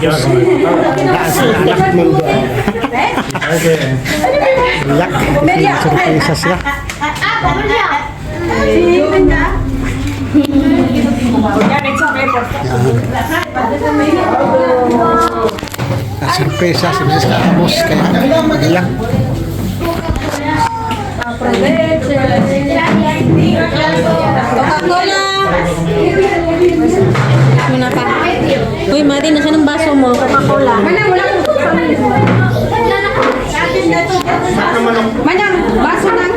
Iyak. Surpresa siya. Ah, Surpresa si Mrs. Amos kaya iyak. Coca-Cola! Muna pa. Uy, Mari, nasa ng baso mo? Coca-Cola. Manang, baso lang.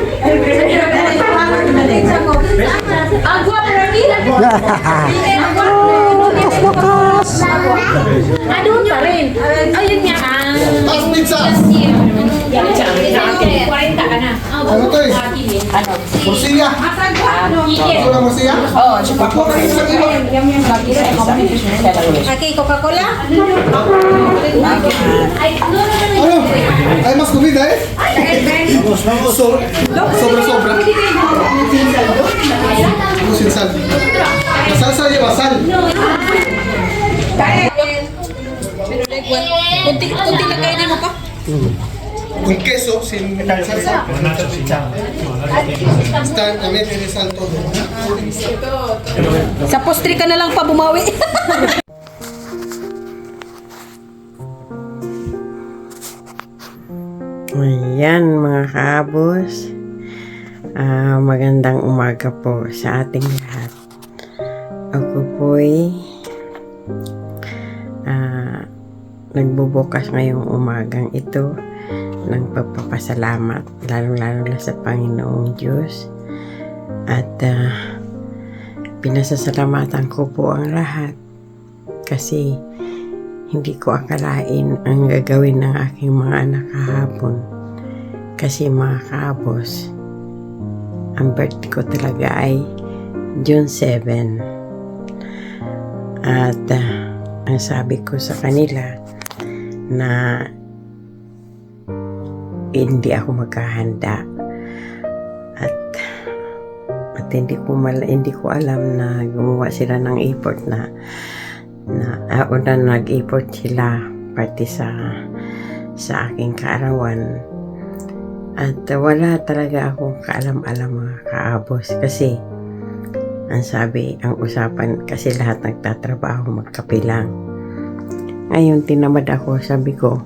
Agua, Ano pa rin? Ayun nga. Tapos pizza. 40 ka na. Ano to eh? Morsiya. Ano na morsiya? Oo. Ako ka rin sa kilo. Okay, Coca-Cola? Ano? Ay, mas kumida eh? So, sobra-sobra. Ano sinsal? Masal sa iyo, masal. Kunti, kunti lang kainin mo pa. Con queso, sin salsa. Stand, a meter de sal todo. Sa postre ka na lang pa bumawi. Ayan mga kabos. Ah, magandang umaga po sa ating lahat. Ako po'y ah, nagbubukas ngayong umagang ito ng pagpapasalamat lalo-lalo na sa Panginoong Diyos at ah, pinasasalamatan ko po ang lahat kasi hindi ko akalain ang gagawin ng aking mga anak kahapon. Kasi mga kabos, ang birthday ko talaga ay June 7. At ah, ang sabi ko sa kanila na hindi ako magkahanda. At at hindi ko mal, hindi ko alam na gumawa sila ng effort na na uh, una nag-effort sila pati sa sa aking kaarawan. At wala talaga akong kaalam-alam mga kaabos. Kasi ang sabi, ang usapan kasi lahat nagtatrabaho magkapilang ngayon tinamad ako sabi ko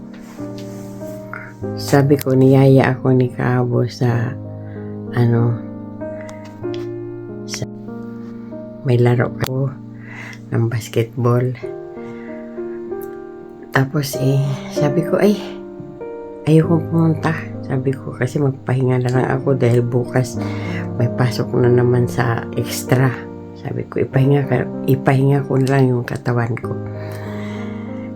sabi ko niyaya ako ni kaabos sa ano sa, may laro ko ng basketball. Tapos eh, sabi ko ay, ayoko pumunta. Sabi ko kasi magpahinga na lang ako dahil bukas may pasok na naman sa extra. Sabi ko ipahinga, ipahinga ko na lang yung katawan ko.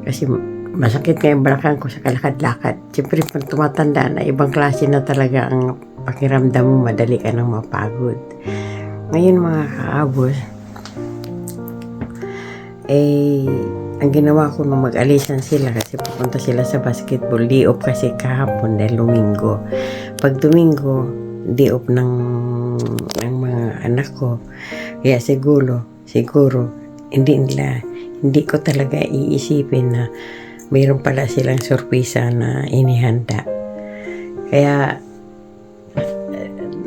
Kasi masakit nga yung balakang ko sa kalakad-lakad. Siyempre pag tumatanda na ibang klase na talaga ang pakiramdam mo, madali ka nang mapagod. Ngayon mga kaabos, eh, ang ginawa ko nung mag-alisan sila kasi pupunta sila sa basketball, di off kasi kahapon dahil Domingo. Pag Domingo, di off ng, ng mga anak ko. Kaya siguro, siguro, hindi nila, hindi ko talaga iisipin na mayroon pala silang sorpresa na inihanda. Kaya,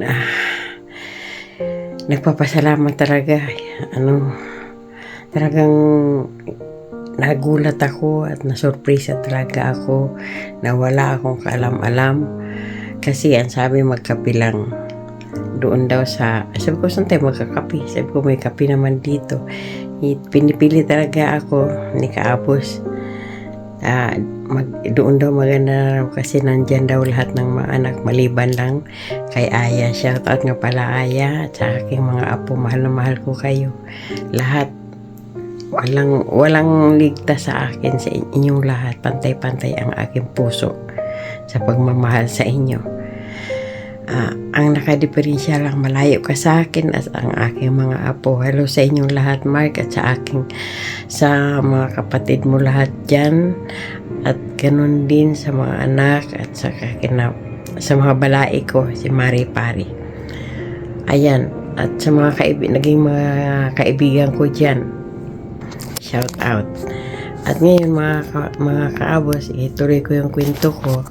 ah, nagpapasalamat talaga. Ano, talagang nagulat ako at nasurpresa talaga ako na wala akong kaalam-alam. Kasi ang sabi magkapilang doon daw sa sabi ko saan tayo magkakapi sabi ko may kapi naman dito. Pinipili talaga ako ni Kaapos Ah, mag, doon daw maganda raw kasi nandyan daw lahat ng mga anak maliban lang kay Aya. Shout out nga pala Aya at sa aking mga apo. Mahal na mahal ko kayo. Lahat. Walang walang ligtas sa akin sa inyong lahat. Pantay-pantay ang aking puso sa pagmamahal sa inyo. Ah, nakadiferensya lang malayo ka sa akin at ang aking mga apo. Hello sa inyong lahat Mark at sa aking sa mga kapatid mo lahat dyan. At ganun din sa mga anak at sa kakina, sa mga balai ko si Mari Pari. Ayan at sa mga kaibi, naging mga kaibigan ko dyan. Shout out. At ngayon mga, ka- mga kaabos, ituloy ko yung kwento ko.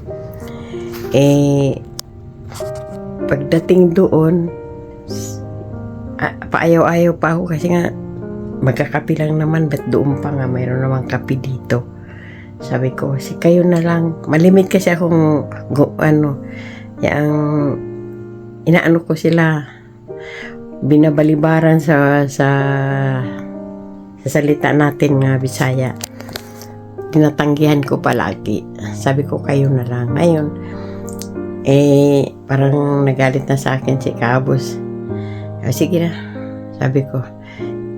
Eh, pagdating doon, paayaw-ayaw pa ako kasi nga magkakapi lang naman, ba't doon pa nga mayroon namang kapi dito. Sabi ko, si kayo na lang. Malimit kasi akong, gu- ano, yung, inaano ko sila, binabalibaran sa, sa, sa salita natin nga Bisaya. Tinatanggihan ko palagi. Sabi ko, kayo na lang. Ngayon, eh, parang nagalit na sa akin si Kabos. Ah, sige na. Sabi ko,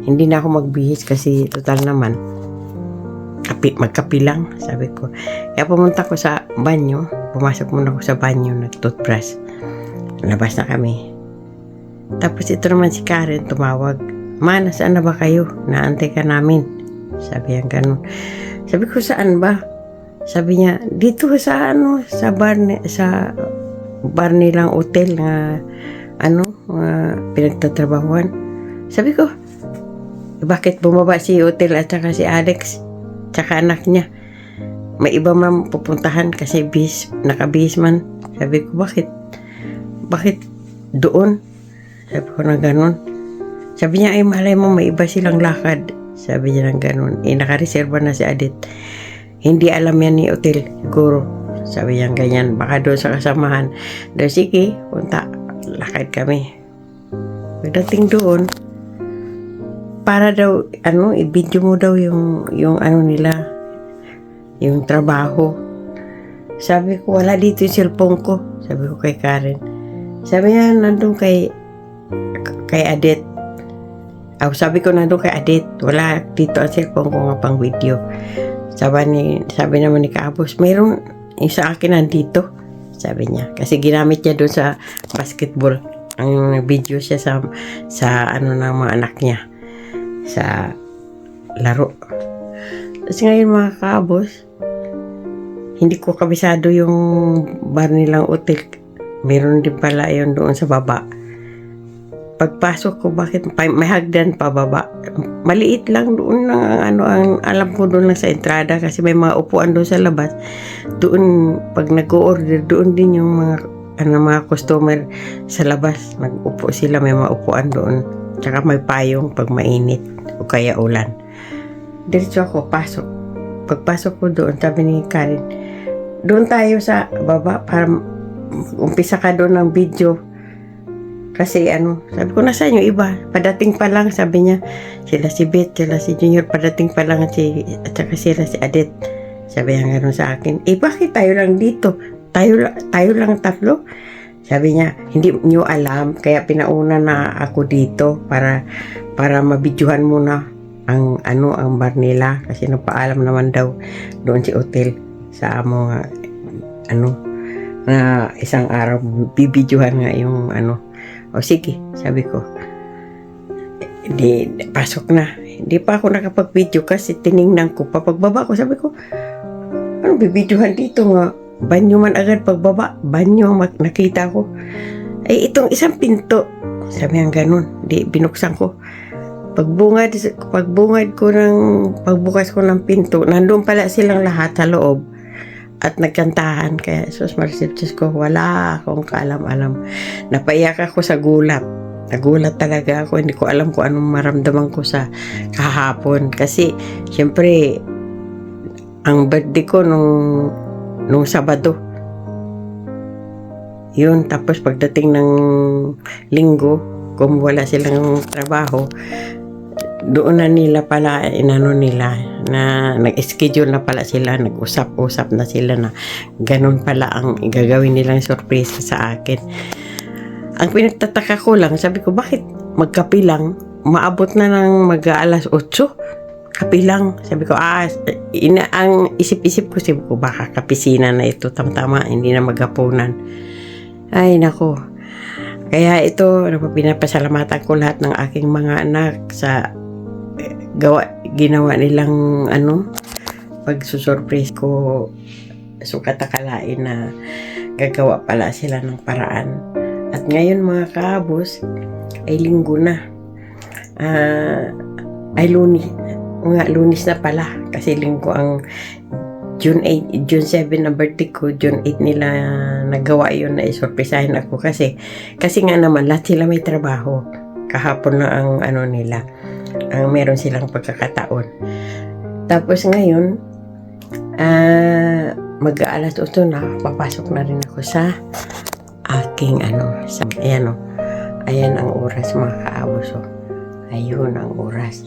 hindi na ako magbihis kasi total naman. Kapi, magkapi lang, sabi ko. Kaya pumunta ko sa banyo. Pumasok muna ako sa banyo, nag-toothbrush. Labas na kami. Tapos ito naman si Karen tumawag. Ma, nasaan na ba kayo? Naantay ka namin. Sabi niya ganun. Sabi ko, saan ba? Sabi niya, dito sa ano, sa bar, sa bar nilang hotel nga, ano, nga pinagtatrabahuan. Sabi ko, "Eh, bakit bumaba si hotel at saka si Alex, tsaka anak niya? May iba man pupuntahan kasi bis, nakabihis man. Sabi ko, bakit? Bakit doon? Sabi ko na ganun. Sabi niya, ay malay mo, may iba silang lakad. Sabi niya ng ganun. Eh, nakareserva na si Adit. Hindi alam yan ni Hotel, siguro. Sabi niya ganyan, baka doon sa kasamahan. Doon, sige, punta. Lakad kami. Pagdating doon, para daw, ano, i-video mo daw yung, yung ano nila, yung trabaho. Sabi ko, wala dito yung cellphone ko. Sabi ko kay Karen. Sabi niya, nandun kay, kay Adet. Ah, sabi ko nandun kay Adet. Wala dito ang cellphone ko nga pang video. Sabi, ni, sabi naman ni Kaabos, mayroon yung sa akin nandito. Sabi niya. Kasi ginamit niya doon sa basketball. Ang video siya sa, sa ano ng mga anak niya. Sa laro. Kasi ngayon mga kaabos, hindi ko kabisado yung bar nilang hotel. Meron din pala yun doon sa baba. Pagpasok ko, bakit may hagdan pa baba? Maliit lang doon ng ano ang alam ko doon lang sa entrada kasi may mga upuan doon sa labas. Doon pag nag-order doon din yung mga ano mga customer sa labas. Nag-upo sila may mga upuan doon. Tsaka may payong pag mainit o kaya ulan. Diretso ako, pasok. Pagpasok ko doon, sabi ni Karen, doon tayo sa baba para umpisa ka doon ng video. Kasi ano, sabi ko, nasaan yung iba? Padating pa lang, sabi niya, sila si Beth, sila si Junior, padating pa lang at, si, at saka sila si Adet. Sabi niya gano'n sa akin, eh bakit tayo lang dito? Tayo, tayo lang tatlo? Sabi niya, hindi niyo alam, kaya pinauna na ako dito para para mabidyohan muna ang ano ang bar nila kasi nagpaalam naman daw doon si hotel sa amo ano na isang araw bibidyohan nga yung ano o sige sabi ko. Di pasok na. Hindi pa ako nakapag-video kasi tiningnan ko pa pagbaba ko. Sabi ko ano bibidyohan dito nga? Banyo man agad pagbaba. Banyo nakita ko. Ay itong isang pinto. Sabi nga ganun. Di binuksan ko. Pagbungad pagbungad ko ng pagbukas ko ng pinto nandun pala silang lahat sa loob at nagkantahan. Kaya sus Marcel ko wala akong kaalam-alam. Napaiyak ako sa gulat. Nagulat talaga ako. Hindi ko alam kung anong maramdaman ko sa kahapon. Kasi syempre ang birthday ko nung nung Sabado. Yun tapos pagdating ng linggo kung wala silang trabaho doon na nila pala inano nila na nag-schedule na pala sila nag-usap-usap na sila na ganun pala ang gagawin nilang sorpresa sa akin. Ang pinagtataka ko lang sabi ko bakit magkapi lang maabot na ng mag alas 8 kapi lang sabi ko ah ina, ang isip-isip ko sabi ko baka kapisina na ito tama-tama hindi na magapunan. Ay nako. Kaya ito, ano, pinapasalamatan ko lahat ng aking mga anak sa gawa, ginawa nilang ano, pagsusurprise ko sukat akalain na gagawa pala sila ng paraan. At ngayon mga kabos, ay linggo na. Ah, ay luni. nga lunis na pala kasi linggo ang June 8, June 7 na birthday ko, June 8 nila nagawa yun na isorpresahin ako kasi kasi nga naman lahat sila may trabaho. Kahapon na ang ano nila, ang meron silang pagkakataon. Tapos ngayon, ah mag-aalas 8 na, papasok na rin ako sa aking ano, sa, ayan o, ayan ang oras mga kaabos o. Ayun ang oras.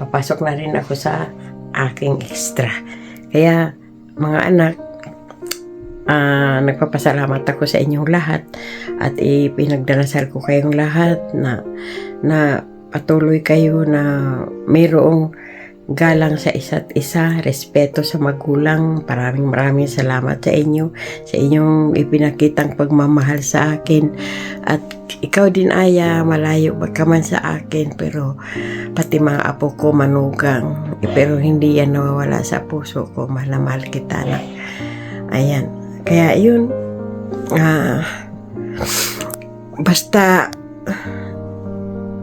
Papasok na rin ako sa aking extra. Kaya, mga anak, ah nagpapasalamat ako sa inyong lahat at ipinagdarasal ko kayong lahat na na patuloy kayo na mayroong galang sa isa't isa, respeto sa magulang. Maraming maraming salamat sa inyo, sa inyong ipinakitang pagmamahal sa akin. At ikaw din, Aya, malayo ka sa akin, pero pati mga apo ko manugang. Eh, Pero hindi yan nawawala sa puso ko. Mahal na mahal kita na. Ayan. Kaya yun, ah, basta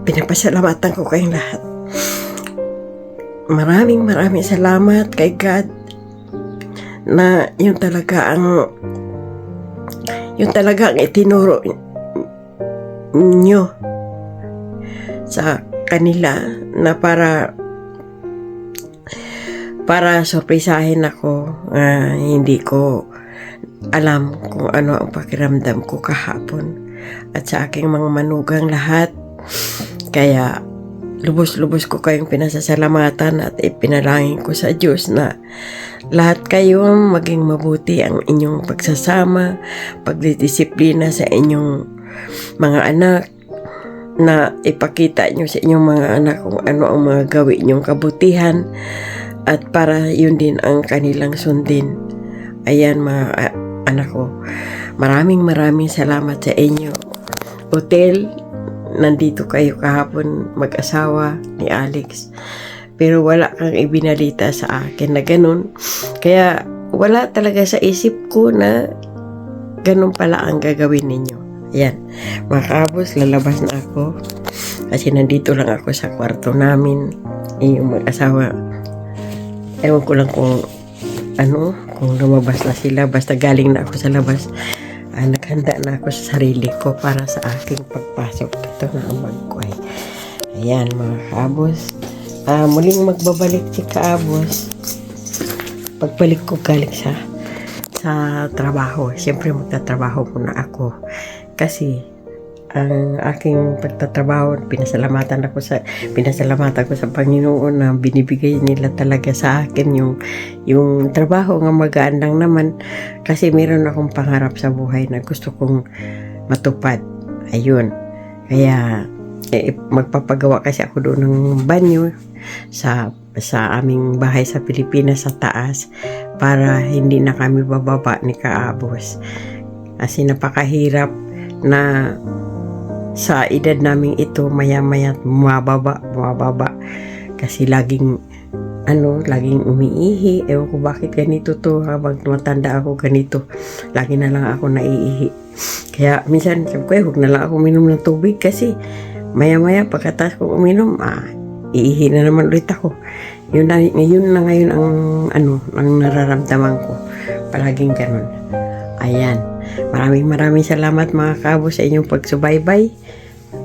pinapasalamatan ko kayong lahat. Maraming maraming salamat kay God na yun talaga ang yun talaga ang itinuro nyo sa kanila na para para sorpresahin ako ah, hindi ko alam kung ano ang pakiramdam ko kahapon at sa aking mga manugang lahat kaya lubos-lubos ko kayong pinasasalamatan at ipinalangin ko sa Diyos na lahat kayo maging mabuti ang inyong pagsasama, pagdidisiplina sa inyong mga anak, na ipakita nyo sa inyong mga anak kung ano ang mga gawin nyong kabutihan at para yun din ang kanilang sundin. Ayan mga anak ko, maraming maraming salamat sa inyo. Hotel, nandito kayo kahapon mag-asawa ni Alex. Pero wala kang ibinalita sa akin na ganun. Kaya wala talaga sa isip ko na ganun pala ang gagawin ninyo. Ayan, mga lalabas na ako. Kasi nandito lang ako sa kwarto namin. Yung mag-asawa. Ewan ko lang kung ano, kung lumabas na sila. Basta galing na ako sa labas. Ah, naghanda na ako sa sarili ko para sa aking pagpasok. Ito na ang bag ko ay. Ayan mga kaabos. Ah, muling magbabalik si kaabos. Pagbalik ko galing sa sa trabaho. Siyempre magtatrabaho muna ako. Kasi ang aking pagtatrabaho, pinasalamatan ako sa pinasalamatan ko sa Panginoon na binibigay nila talaga sa akin yung yung trabaho nga magaan lang naman kasi meron akong pangarap sa buhay na gusto kong matupad. Ayun. Kaya eh, magpapagawa kasi ako doon ng banyo sa sa aming bahay sa Pilipinas sa taas para hindi na kami bababa ni Kaabos. Kasi napakahirap na sa edad namin ito maya-maya mababa, mababa. Kasi laging ano, laging umiihi. Ewan ko bakit ganito to habang tumatanda ako ganito. Lagi na lang ako naiihi. Kaya minsan sabi ko, eh, huwag na lang ako uminom ng tubig kasi maya-maya pagkatapos ko uminom, ah, iihi na naman ulit ako. Yun na, yun na ngayon ang ano, ang nararamdaman ko. Palaging ganun. Ayan. Maraming maraming salamat mga kabo sa inyong pagsubaybay.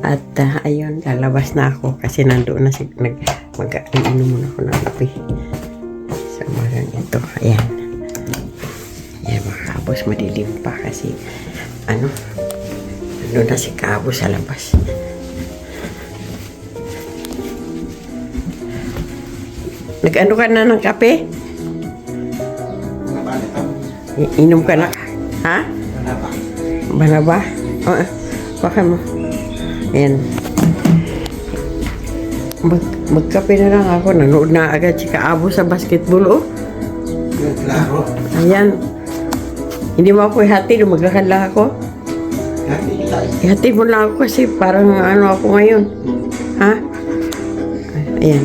At ah, ayun, lalabas na ako kasi nandoon na si nag mag-inom muna ako ng kape. Sa umagang ito. Ayan. Ayan mga kabos, madilim pa kasi ano, nandoon na si kabo sa labas. Nag-ano ka na ng kape? I- inom ka na? Ha? Bana ba? Oo. Oh, baka mo. Ayan. Mag, magkape na lang ako. Nanood na agad si Kaabo sa basketball, oh. Klaro. Ayan. Hindi mo ako ihatid, maglakad lang ako. Ihatid mo lang ako kasi parang ano ako ngayon. Ha? Ayan.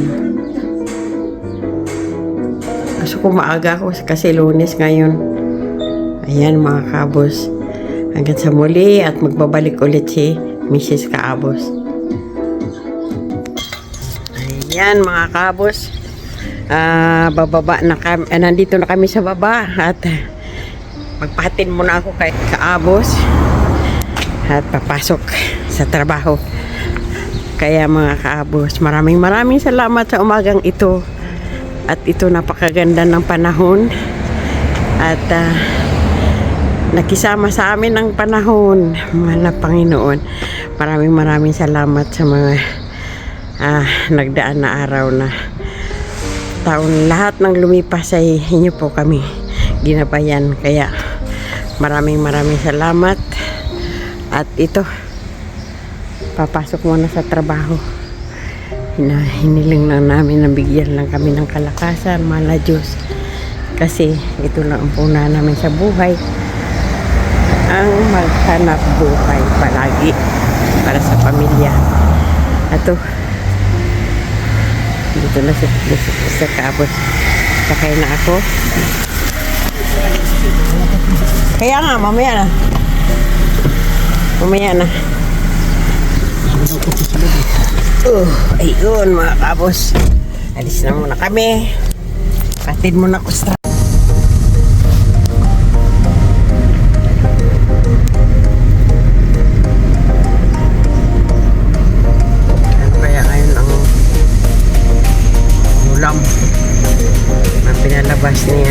Gusto ko maaga ako kasi lunes ngayon. Ayan mga kabos. Hanggang sa muli at magbabalik ulit si Mrs. Kaabos. Ayan mga kabos. ah, bababa na kami, ah, nandito na kami sa baba at ah, magpahatid muna ako kay Kaabos at papasok sa trabaho. Kaya mga kaabos, maraming maraming salamat sa umagang ito. At ito napakaganda ng panahon. At ah, nakisama sa amin ng panahon, mahal na Panginoon. Maraming maraming salamat sa mga ah, nagdaan na araw na taon lahat ng lumipas ay inyo po kami ginabayan. Kaya maraming maraming salamat. At ito, papasok muna sa trabaho. Hina, hiniling lang namin na bigyan lang kami ng kalakasan, mala Diyos. Kasi ito lang ang puna namin sa buhay. Ang maghanap buhay palagi para sa pamilya. Ato, dito na si, si, sa kabos. Sakay na ako. Kaya nga, mamaya na. Mamaya na. Uh, ayun mga kabos. Alis na muna kami. Patid muna ako sa Disney